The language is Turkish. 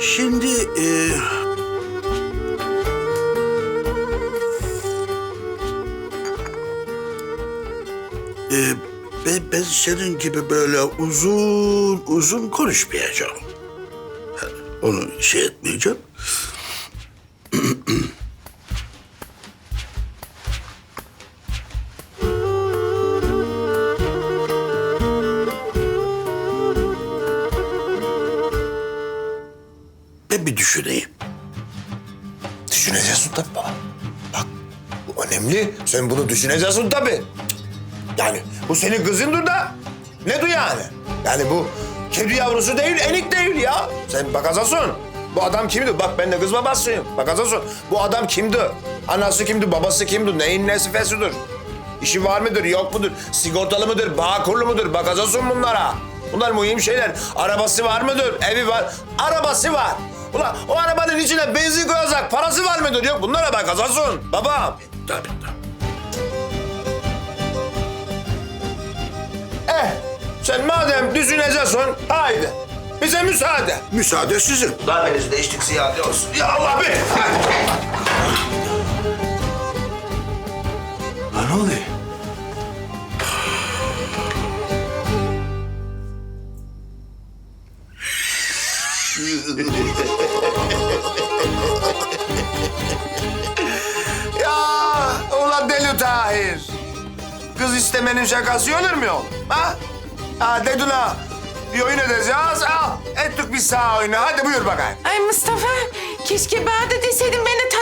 Şimdi e, e, ben, ben senin gibi böyle uzun uzun konuşmayacağım. Onu şey etmeyeceğim. Ben bir düşüneyim. Düşüneceksin tabii baba. Bak bu önemli. Sen bunu düşüneceksin tabii. Yani bu senin kızındır da ne du yani? Yani bu kedi yavrusu değil, enik değil ya. Sen bakacaksın. Bu adam kimdi? Bak ben de kız babasıyım. Bakacaksın. Bu adam kimdi? Anası kimdi? Babası kimdi? Neyin nesi fesidir? İşi var mıdır? Yok mudur? Sigortalı mıdır? Bağkurlu mudur? Bakacaksın bunlara. Bunlar mühim şeyler. Arabası var mıdır? Evi var. Arabası var. Ulan o arabanın içine benzin koyacak parası var mıdır? Yok bunlara bakacaksın. Babam. Tabii tabii. Eh sen madem düşüneceksin haydi. Bize müsaade. Müsaade sizin. Kahvenizi de içtik ziyade olsun. Ya Allah be. Ya ulan deli Tahir. Kız istemenin şakası olur mu oğlum? Ha? Ha dedin ha. Bir oyun edeceğiz. Al. Ettik bir sağ oyunu. Hadi buyur bakayım. Ay Mustafa, keşke bana da deseydin ben de tadını çıkartırdım. Ömrümden